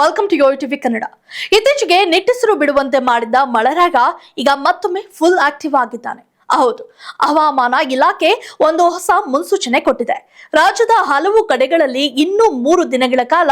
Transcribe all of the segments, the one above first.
Welcome to your TV Kannada ಇತ್ತೀಚೆಗೆ ನಿಟ್ಟುಸಿರು ಬಿಡುವಂತೆ ಮಾಡಿದ್ದ ಮಳರಾಗ ಈಗ ಮತ್ತೊಮ್ಮೆ ಫುಲ್ ಆಕ್ಟಿವ್ ಆಗಿದ್ದಾನೆ. ಹೌದು, ಹವಾಮಾನ ಇಲಾಖೆ ಒಂದು ಹೊಸ ಮುನ್ಸೂಚನೆ ಕೊಟ್ಟಿದೆ. ರಾಜ್ಯದ ಹಲವು ಕಡೆಗಳಲ್ಲಿ ಇನ್ನೂ ಮೂರು ದಿನಗಳ ಕಾಲ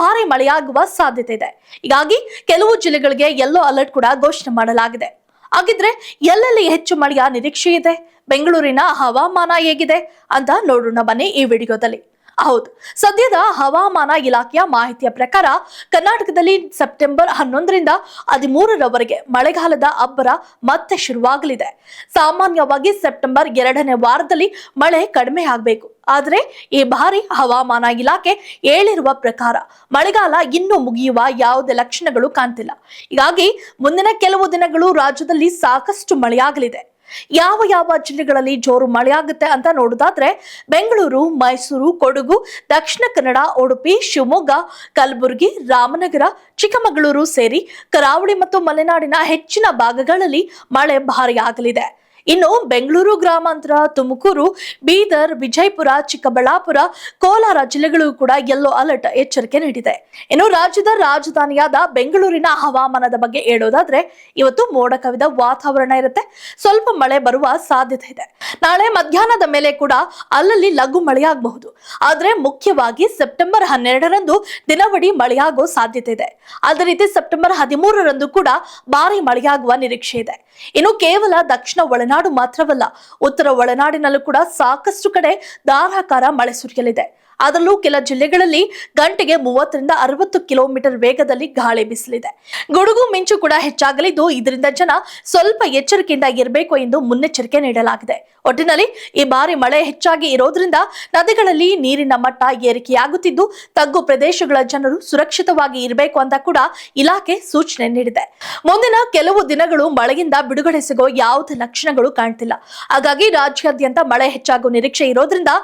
ಭಾರಿ ಮಳೆಯಾಗುವ ಸಾಧ್ಯತೆ ಇದೆ. ಹೀಗಾಗಿ ಕೆಲವು ಜಿಲ್ಲೆಗಳಿಗೆ ಯೆಲ್ಲೋ ಅಲರ್ಟ್ ಕೂಡ ಘೋಷಣೆ ಮಾಡಲಾಗಿದೆ. ಹಾಗಿದ್ರೆ ಎಲ್ಲೆಲ್ಲಿ ಹೆಚ್ಚು ಮಳೆಯ ನಿರೀಕ್ಷೆ ಇದೆ? ಬೆಂಗಳೂರಿನ ಹವಾಮಾನ ಹೇಗಿದೆ ಅಂತ ನೋಡೋಣ ಬನ್ನಿ ಈ ವಿಡಿಯೋದಲ್ಲಿ. ಹೌದು. ಸದ್ಯದ ಹವಾಮಾನ ಇಲಾಖೆಯ ಮಾಹಿತಿಯ ಪ್ರಕಾರ ಕರ್ನಾಟಕದಲ್ಲಿ ಸೆಪ್ಟೆಂಬರ್ ಹನ್ನೊಂದರಿಂದ ಹದಿಮೂರರವರೆಗೆ ಮಳೆಗಾಲದ ಅಬ್ಬರ ಮತ್ತೆ ಶುರುವಾಗಲಿದೆ. ಸಾಮಾನ್ಯವಾಗಿ ಸೆಪ್ಟೆಂಬರ್ ಎರಡನೇ ವಾರದಲ್ಲಿ ಮಳೆ ಕಡಿಮೆ ಆಗಬೇಕು. ಆದರೆ ಈ ಬಾರಿ ಹವಾಮಾನ ಇಲಾಖೆ ಹೇಳಿರುವ ಪ್ರಕಾರ ಮಳೆಗಾಲ ಇನ್ನೂ ಮುಗಿಯುವ ಯಾವುದೇ ಲಕ್ಷಣಗಳು ಕಾಣ್ತಿಲ್ಲ. ಹೀಗಾಗಿ ಮುಂದಿನ ಕೆಲವು ದಿನಗಳು ರಾಜ್ಯದಲ್ಲಿ ಸಾಕಷ್ಟು ಮಳೆಯಾಗಲಿದೆ. ಯಾವ ಯಾವ ಜಿಲ್ಲೆಗಳಲ್ಲಿ ಜೋರು ಮಳೆಯಾಗುತ್ತೆ ಅಂತ ನೋಡೋದಾದ್ರೆ ಬೆಂಗಳೂರು, ಮೈಸೂರು, ಕೊಡಗು, ದಕ್ಷಿಣ ಕನ್ನಡ, ಉಡುಪಿ, ಶಿವಮೊಗ್ಗ, ಕಲಬುರಗಿ, ರಾಮನಗರ, ಚಿಕ್ಕಮಗಳೂರು ಸೇರಿ ಕರಾವಳಿ ಮತ್ತು ಮಲೆನಾಡಿನ ಹೆಚ್ಚಿನ ಭಾಗಗಳಲ್ಲಿ ಮಳೆ ಭಾರಿಯಾಗಲಿದೆ. ಇನ್ನು ಬೆಂಗಳೂರು ಗ್ರಾಮಾಂತರ, ತುಮಕೂರು, ಬೀದರ್, ವಿಜಯಪುರ, ಚಿಕ್ಕಬಳ್ಳಾಪುರ, ಕೋಲಾರ ಜಿಲ್ಲೆಗಳು ಕೂಡ ಯೆಲ್ಲೋ ಅಲರ್ಟ್ ಎಚ್ಚರಿಕೆ ನೀಡಿದೆ. ಇನ್ನು ರಾಜ್ಯದ ರಾಜಧಾನಿಯಾದ ಬೆಂಗಳೂರಿನ ಹವಾಮಾನದ ಬಗ್ಗೆ ಹೇಳೋದಾದ್ರೆ, ಇವತ್ತು ಮೋಡ ಕವಿದ ವಾತಾವರಣ ಇರುತ್ತೆ. ಸ್ವಲ್ಪ ಮಳೆ ಬರುವ ಸಾಧ್ಯತೆ ಇದೆ. ನಾಳೆ ಮಧ್ಯಾಹ್ನದ ಮೇಲೆ ಕೂಡ ಅಲ್ಲಲ್ಲಿ ಲಘು ಮಳೆಯಾಗಬಹುದು. ಆದ್ರೆ ಮುಖ್ಯವಾಗಿ ಸೆಪ್ಟೆಂಬರ್ ಹನ್ನೆರಡರಂದು ದಿನವಡಿ ಮಳೆಯಾಗೋ ಸಾಧ್ಯತೆ ಇದೆ. ಅದೇ ರೀತಿ ಸೆಪ್ಟೆಂಬರ್ ಹದಿಮೂರರಂದು ಕೂಡ ಭಾರಿ ಮಳೆಯಾಗುವ ನಿರೀಕ್ಷೆ ಇದೆ. ಇನ್ನು ಕೇವಲ ದಕ್ಷಿಣ ಒಳನಾಡು ಮಾತ್ರವಲ್ಲ ಉತ್ತರ ಒಳನಾಡಿನಲ್ಲೂ ಕೂಡ ಸಾಕಷ್ಟು ಕಡೆ ಧಾರಾಕಾರ ಮಳೆ ಸುರಿಯಲಿದೆ. ಅದರಲ್ಲೂ ಕೆಲ ಜಿಲ್ಲೆಗಳಲ್ಲಿ ಗಂಟೆಗೆ ಮೂವತ್ತರಿಂದ ಅರವತ್ತು ಕಿಲೋಮೀಟರ್ ವೇಗದಲ್ಲಿ ಗಾಳಿ ಬೀಸಲಿದೆ. ಗುಡುಗು ಮಿಂಚು ಕೂಡ ಹೆಚ್ಚಾಗಲಿದ್ದು, ಇದರಿಂದ ಜನ ಸ್ವಲ್ಪ ಎಚ್ಚರಿಕೆಯಿಂದ ಇರಬೇಕು ಎಂದು ಮುನ್ನೆಚ್ಚರಿಕೆ ನೀಡಲಾಗಿದೆ. ಒಟ್ಟಿನಲ್ಲಿ ಈ ಬಾರಿ ಮಳೆ ಹೆಚ್ಚಾಗಿ ಇರೋದ್ರಿಂದ ನದಿಗಳಲ್ಲಿ ನೀರಿನ ಮಟ್ಟ ಏರಿಕೆಯಾಗುತ್ತಿದ್ದು, ತಗ್ಗು ಪ್ರದೇಶಗಳ ಜನರು ಸುರಕ್ಷಿತವಾಗಿ ಇರಬೇಕು ಅಂತ ಕೂಡ ಇಲಾಖೆ ಸೂಚನೆ ನೀಡಿದೆ. ಮುಂದಿನ ಕೆಲವು ದಿನಗಳು ಮಳೆಯಿಂದ ಬಿಡುಗಡೆ ಸಿಗೋ ಯಾವುದೇ ಲಕ್ಷಣಗಳು ಕಾಣ್ತಿಲ್ಲ. ಹಾಗಾಗಿ ರಾಜ್ಯಾದ್ಯಂತ ಮಳೆ ಹೆಚ್ಚಾಗುವ ನಿರೀಕ್ಷೆ ಇರೋದ್ರಿಂದ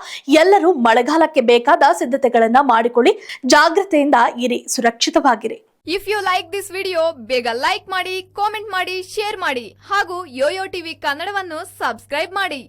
ಎಲ್ಲರೂ ಮಳೆಗಾಲಕ್ಕೆ ಬೇಕಾದ ಸಿದ್ಧತೆಗಳನ್ನ ಮಾಡಿಕೊಳ್ಳಿ. ಜಾಗ್ರತೆಯಿಂದ ಇರಿ, ಸುರಕ್ಷಿತವಾಗಿರಿ. If you like this video ಬೇಗ ಲೈಕ್ ಮಾಡಿ ಕಾಮೆಂಟ್ ಮಾಡಿ ಶೇರ್ ಮಾಡಿ ಹಾಗೂ ಯೋಯೋ ಟಿವಿ ಕನ್ನಡವನ್ನು ಸಬ್ಸ್ಕ್ರೈಬ್ ಮಾಡಿ.